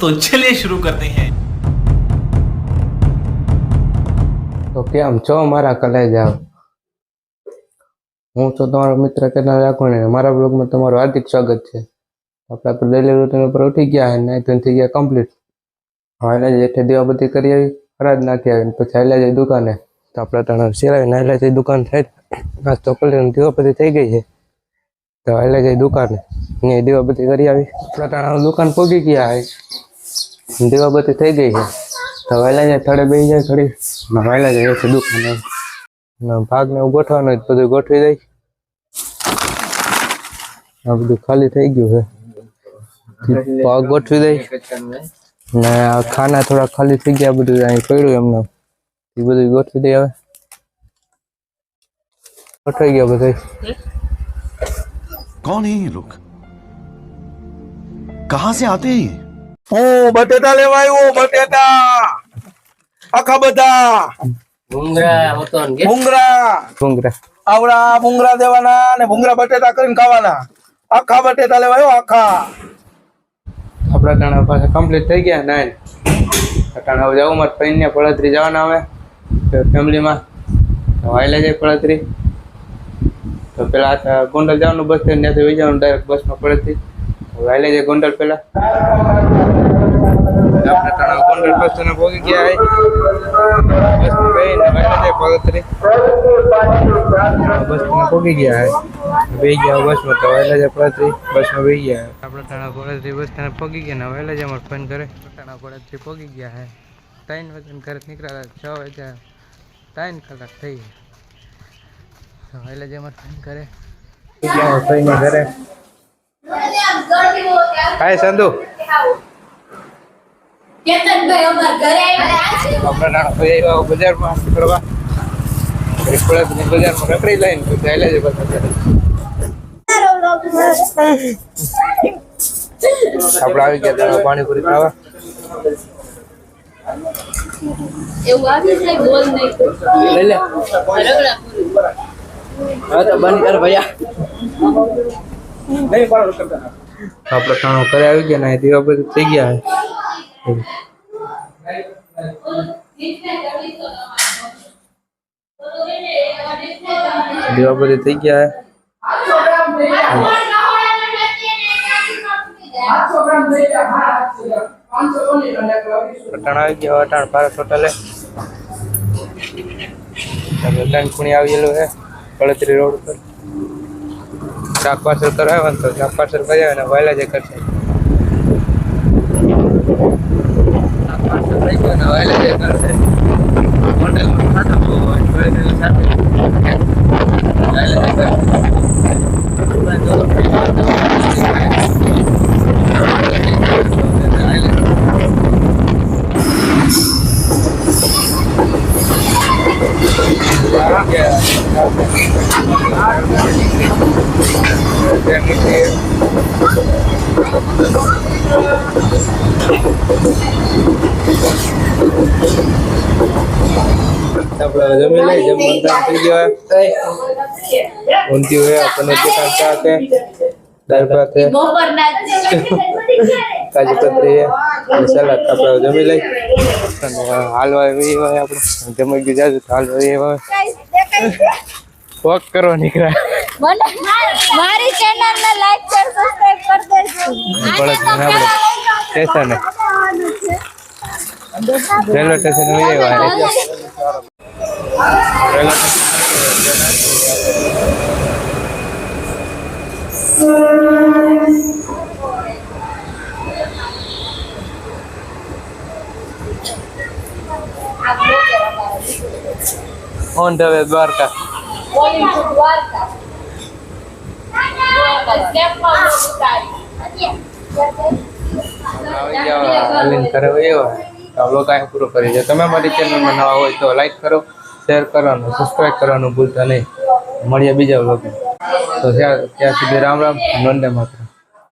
तो चलिए शुरू करते हैं તો કેમ છો મારા કલેજાઓ હું તો તમારો મિત્ર કેનાલ રાખું ને મારા બ્લોગમાં તમારું હાર્દિક સ્વાગત છે આપણે આપણે ડેલી રૂટીન ઉપર ઉઠી ગયા અને નાઈ ધોઈને થઈ ગયા કમ્પ્લીટ હવે એટલે જેઠે દીવાબત્તી કરી આવી હરાજ નાખી આવી ને પછી હાલ્યા જઈ દુકાને તો આપણે ત્રણ સિલાવી હાલ્યા જઈ દુકાન થઈ નાસ્તો કરી દીવાબત્તી થઈ ગઈ છે તો હાલ્યા જઈ દુકાને અહીંયા દીવાબત્તી કરી આવી આપણે ત્રણ દુકાન પહોંચી ગયા હોય દીવા બધી થઈ ગઈ છે તો વહેલા જાય થોડે બેસી જાય થોડી વહેલા જાય છે દુકાને ભાગ ને ગોઠવાનો જ બધું ગોઠવી દઈ આ બધું ખાલી થઈ ગયું છે ભાગ ગોઠવી દઈ ને આ ખાના થોડા ખાલી થઈ ગયા બધું અહીં પડ્યું એમને એ બધું ગોઠવી દઈ હવે ગોઠવાઈ ગયા બધા કોણ હે લોક કહા સે આતે હે હું બટેટા લેવા આવ્યો બટેટા. આખા બધા. ભૂંગરા ભૂંગરા આવડા ભૂંગરા દેવાના ને ભૂંગરા બટેટા કરીને ખાવાના. આખા બટેટા લેવા આવ્યો આખા. આપણા ટાણા પાસે કમ્પ્લીટ થઈ ગયા નાઈન ટાણા હવે જવું મારે ફઈને પડતરી જવાના આવે ફેમિલીમાં વાયલા જાય પડતરી તો પેલા ગોંડલ જવાનું બસ ત્યાંથી વહી જવાનું ડાયરેક્ટ બસમાં પડતરી વાયલા જાય ગોંડલ પેલા. આપણે ટાણા ગોંડલ બસ સ્ટેન્ડ પહોંચી ગયા હે બસમાં બેહીને વાયલા જાય પડતરી બસ સ્ટેન્ડ પહોંચી ગયા હે બેહી ગયા બસમાં તો વાયલા જાય પડતરી બસમાં બેહી ગયા હે આપણે ટાણા પડતરી બસ સ્ટેન્ડ પહોંચી ગયા ને વાયલા જાય અમારે ફોન કરે ટાણા પડતરી પહોંચી ગયા હે ત્રણ વાગે ઘરે નીકળ્યા છ વાગ્યા ત્રણ કલાક થઈ તો વાયલા જાય અમારે ફોન કરે ફઈને ઘરે હાય સંધુ કેતનભાઈ અમાર ઘરે આવ્યા છે આપણે નાના ભાઈ આવ્યા બજારમાં ફરવા એક પડતરી બજારમાં રખડી લઈને પછી વાયલા જાય બધા ઘરે આપણે આવી ગયા તા પાણીપુરી ખાવા એવું આવી છે બોલ નહીં લઈ લે રગડા આપણે ત્રણ ઘરે આવી ગયા ને દીવા બધું થઈ ગયા હે દીવા બધે થઈ ગયા અટાણ આવી ગયા અટાણ. ભારત હોટલે લંડન ખૂણી આવેલું છે રોડ પર શાક પાર્સલ કરાવે તો શાક પાર્સલ કરી ને વહેલા જ કરશે. આપણે જમી લઈ જમવાનું ટાઈમ થઈ ગયો ઊંધી હોય આપણને દુકાન ચા છે દાળ ભાત છે બપોરના કાજુ કતરી છે અને સલાડ આપણે જમી લઈ અને હાલવા એવી હોય આપણે જમી ગયું જાજુ તો હાલવા એવી હોય વોક કરવા નીકળ્યા મારી ચેનલ ને લાઈક શેર સબસ્ક્રાઇબ કરી દેજો. સ્ટેશન. રેલવે સ્ટેશન લઈ આવ્યા railway on the way way Dwarka. ઉતારી આવી જાવ હાલીને ઘરે વયો તો બ્લોગ અહીં પૂરો કરી છે તમે મારી ચેનલમાં નવા હોય તો લાઈક કરો શેર કરવાનું સબસ્ક્રાઈબ કરવાનું ભૂલતા નહીં. મળીએ બીજા બ્લોગમાં તો ત્યાં ત્યાં સુધી રામ રામ નંદે માતરમ.